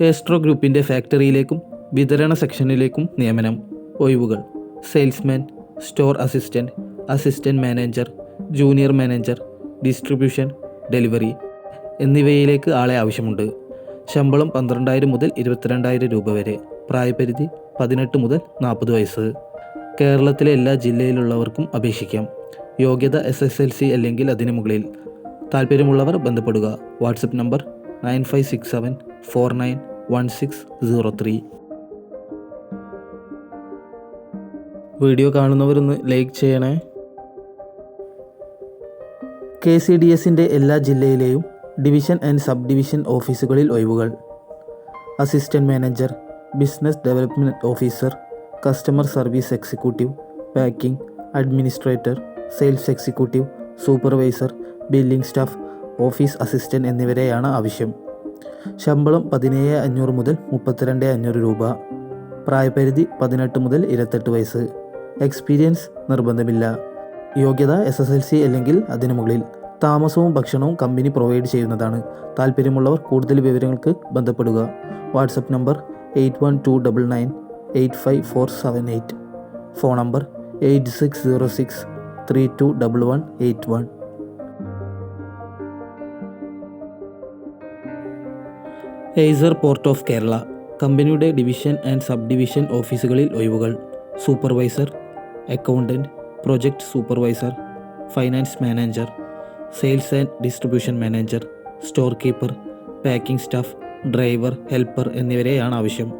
ഏസ്ട്രോ ഗ്രൂപ്പിന്റെ ഫാക്ടറിയിലേക്കും വിതരണ സെക്ഷനിലേക്കും നിയമനം ഒഴിവുകൾ. Salesman store assistant assistant manager junior manager distribution delivery എന്നിവയിലേക്ക് ആളെ ആവശ്യമുണ്ട്. ശമ്പളം പന്ത്രണ്ടായിരം മുതൽ ഇരുപത്തിരണ്ടായിരം രൂപ വരെ. പ്രായപരിധി പതിനെട്ട് മുതൽ നാൽപ്പത് വയസ്സ്. കേരളത്തിലെ എല്ലാ ജില്ലയിലുള്ളവർക്കും അപേക്ഷിക്കാം. യോഗ്യത എസ് എസ് എൽ സി അല്ലെങ്കിൽ അതിന് മുകളിൽ. താല്പര്യമുള്ളവർ ബന്ധപ്പെടുക. WhatsApp number nine five six seven four nine one six zero three. Video കാണുന്നവരൊന്ന് like ചെയ്യണേ. കെ സി ഡി എസിന്റെ എല്ലാ ജില്ലയിലെയും ഡിവിഷൻ ആൻഡ് സബ് ഡിവിഷൻ ഓഫീസുകളിൽ ഒഴിവുകൾ. Assistant manager business development officer customer service executive packing administrator sales executive supervisor billing staff office assistant എന്നിവരെയാണ് ആവശ്യം. ശമ്പളം പതിനേഴ് അഞ്ഞൂറ് മുതൽ മുപ്പത്തിരണ്ട് അഞ്ഞൂറ് രൂപ. പ്രായപരിധി പതിനെട്ട് മുതൽ ഇരുപത്തെട്ട് വയസ്സ്. എക്സ്പീരിയൻസ് നിർബന്ധമില്ല. യോഗ്യത എസ് എസ് എൽ സി അല്ലെങ്കിൽ അതിനു മുകളിൽ. താമസവും ഭക്ഷണവും കമ്പനി പ്രൊവൈഡ് ചെയ്യുന്നതാണ്. താല്പര്യമുള്ളവർ കൂടുതൽ വിവരങ്ങൾക്ക് ബന്ധപ്പെടുക. WhatsApp number eight one two double nine eight five four seven eight. Phone number eight six zero six three two double one eight one. Acer port of Kerala കമ്പനിയുടെ ഡിവിഷൻ ആൻഡ് സബ് ഡിവിഷൻ ഓഫീസുകളിൽ ഒഴിവുകൾ. Supervisor accountant project supervisor finance manager sales and distribution manager store keeper packing staff driver helper എന്നിവരെയാണ് ആവശ്യം.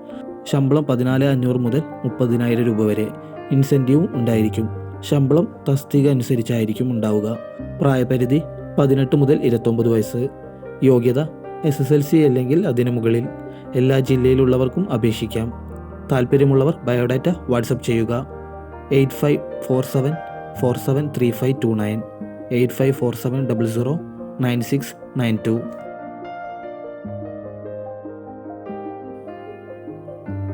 ശമ്പളം പതിനാല് അഞ്ഞൂറ് മുതൽ മുപ്പതിനായിരം രൂപ വരെ. ഇൻസെന്റീവും ഉണ്ടായിരിക്കും. ശമ്പളം തസ്തിക അനുസരിച്ചായിരിക്കും ഉണ്ടാവുക. പ്രായപരിധി പതിനെട്ട് മുതൽ ഇരുപത്തൊമ്പത് വയസ്സ്. യോഗ്യത എസ് എസ് എൽ സി അല്ലെങ്കിൽ അതിനു മുകളിൽ എല്ലാ ജില്ലയിലുള്ളവർക്കും അപേക്ഷിക്കാം. താല്പര്യമുള്ളവർ ബയോഡാറ്റ വാട്സപ്പ് ചെയ്യുക. Eight five four seven four seven three five two nine. Eight five four seven double zero nine six nine two.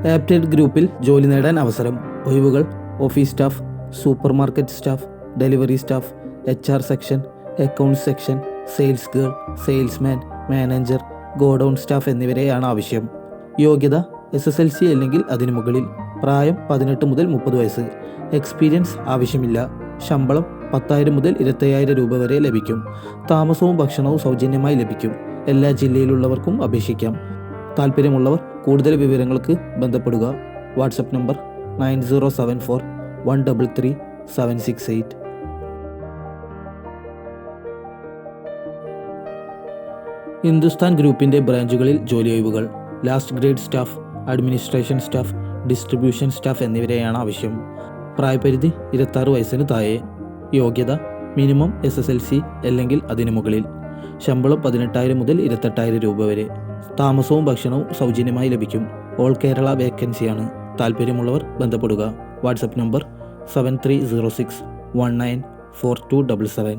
ആപ്റ്റഡ് ഗ്രൂപ്പിൽ ജോലി നേടാൻ അവസരം. ഒഴിവുകൾ office staff super market staff delivery staff H R section accounts section sales girl salesman manager godown staff എന്നിവരെയാണ് ആവശ്യം. യോഗ്യത S S L C അല്ലെങ്കിൽ അതിനു മുകളിൽ. പ്രായം പതിനെട്ട് മുതൽ മുപ്പത് വയസ്സ്. എക്സ്പീരിയൻസ് ആവശ്യമില്ല. ശമ്പളം പത്തായിരം മുതൽ ഇരുപത്തയ്യായിരം രൂപ വരെ ലഭിക്കും. താമസവും ഭക്ഷണവും സൗജന്യമായി ലഭിക്കും. എല്ലാ ജില്ലയിലുള്ളവർക്കും അപേക്ഷിക്കാം. താല്പര്യമുള്ളവർ കൂടുതൽ വിവരങ്ങൾക്ക് ബന്ധപ്പെടുക. WhatsApp number nine zero seven four one double three seven six eight. Hindustan ഗ്രൂപ്പിന്റെ ബ്രാഞ്ചുകളിൽ ജോലി ഒഴിവുകൾ last grade staff administration staff distribution staff എന്നിവരെയാണ് ആവശ്യം. പ്രായപരിധി ഇരുപത്താറ് വയസ്സിന് താഴെ യോഗ്യത minimum S S L C അല്ലെങ്കിൽ അതിനു മുകളിൽ ശമ്പളം പതിനെട്ടായിരം മുതൽ ഇരുപത്തെട്ടായിരം രൂപ വരെ. താമസവും ഭക്ഷണവും സൗജന്യമായി ലഭിക്കും. ഓൾ കേരള വേക്കൻസിയാണ് താല്പര്യമുള്ളവർ ബന്ധപ്പെടുക. WhatsApp number seven three zero six one nine four two double seven